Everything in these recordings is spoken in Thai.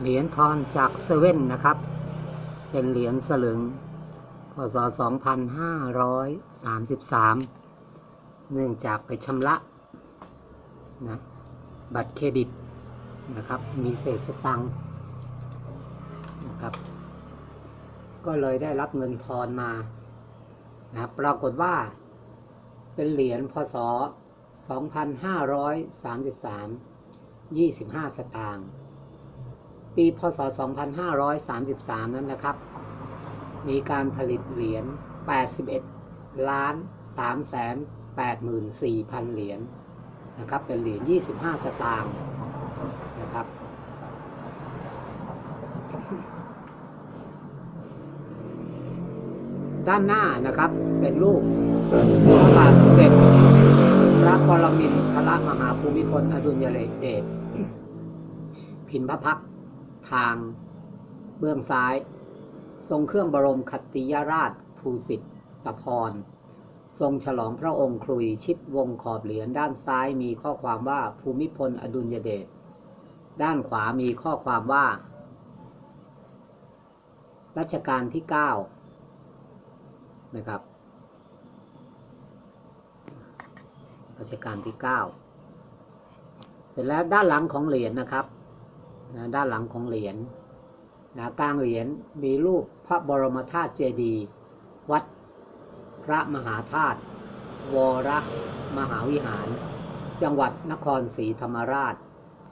เหรียญทอนจากเซเว่นนะครับ เป็นเหรียญสลึง พศ 2533 เนื่องจากไปชำระนะบัตรเครดิตนะครับ มีเศษสตังค์นะครับ ก็เลยได้รับเงินทอนมานะปรากฏว่าเป็นเหรียญพศ 2533 25 สตางค์ ปีพศ 2533 นั้นนะครับ มีการผลิตเหรียญ 81 ล้าน3แสน84,000 เหรียญนะครับ เป็นเหรียญ 25 สตางค์นะครับ ด้านหน้านะครับเป็นรูปพระบาทสมเด็จพระปรมินทรมหาภูมิพลอดุลยเดชพินพระพักตร์ ทางเบื้องซ้าย ทรงเครื่องบรมคัตติยราชภูสิทธิ์ตะพร ทรงฉลองพระองค์ครุยชิดวงขอบเหรียญด้านซ้ายมีข้อความว่าภูมิพลอดุลยเดช ด้านขวามีข้อความว่า รัชกาลที่ 9 นะครับ รัชกาลที่ 9 เสร็จแล้วด้านหลังของเหรียญนะครับ นะด้านหลังของเหรียญนะกลางเหรียญมีรูปพระบรมธาตุเจดีย์วัดพระมหาธาตุวรมหาวิหาร จังหวัดนครศรีธรรมราช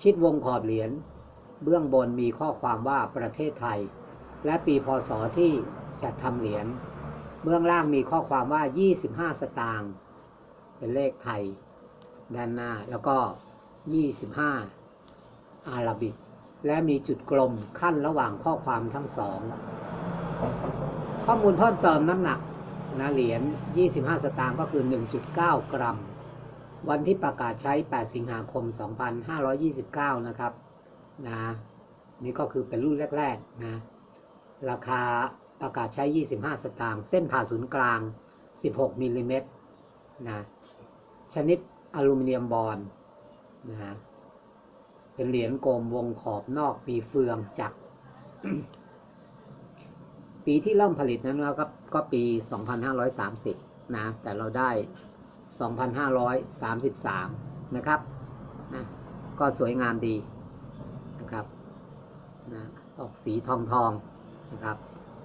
ชิดวงขอบเหรียญเบื้องบนมีข้อความว่าประเทศไทย และปีพศที่จัดทำเหรียญเบื้องล่างมีข้อความว่า 25 สตางค์เป็นเลขไทย ด้านหน้าแล้วก็ 25 อาราบิก และมีจุดกลมขั้นระหว่างข้อความทั้งสอง ข้อมูลเพิ่มเติมน้ำหนักนะเหรียญ 25 สตางค์ก็คือ 1.9 กรัม วันที่ประกาศใช้ 8 สิงหาคม 2529 นะครับนะนี่ก็คือเป็นรุ่นแรกๆนะราคาประกาศใช้ 25 สตางค์เส้นผ่าศูนย์กลาง 16มิลลิเมตรนะชนิดอลูมิเนียมบอลนะฮะ เป็นเหรียญโกมวงขอบนอกมีเฟืองจักร ปีที่เริ่มผลิตนั้นก็ก็ปี 2530 นะ แต่เราได้ 2533 นะครับนะก็สวยงามดีนะครับนะออกสีทองทองนะครับ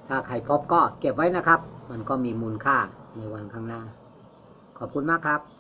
ถ้าใครพบก็เก็บไว้นะครับ มันก็มีมูลค่าในวันข้างหน้า ขอบคุณมากครับ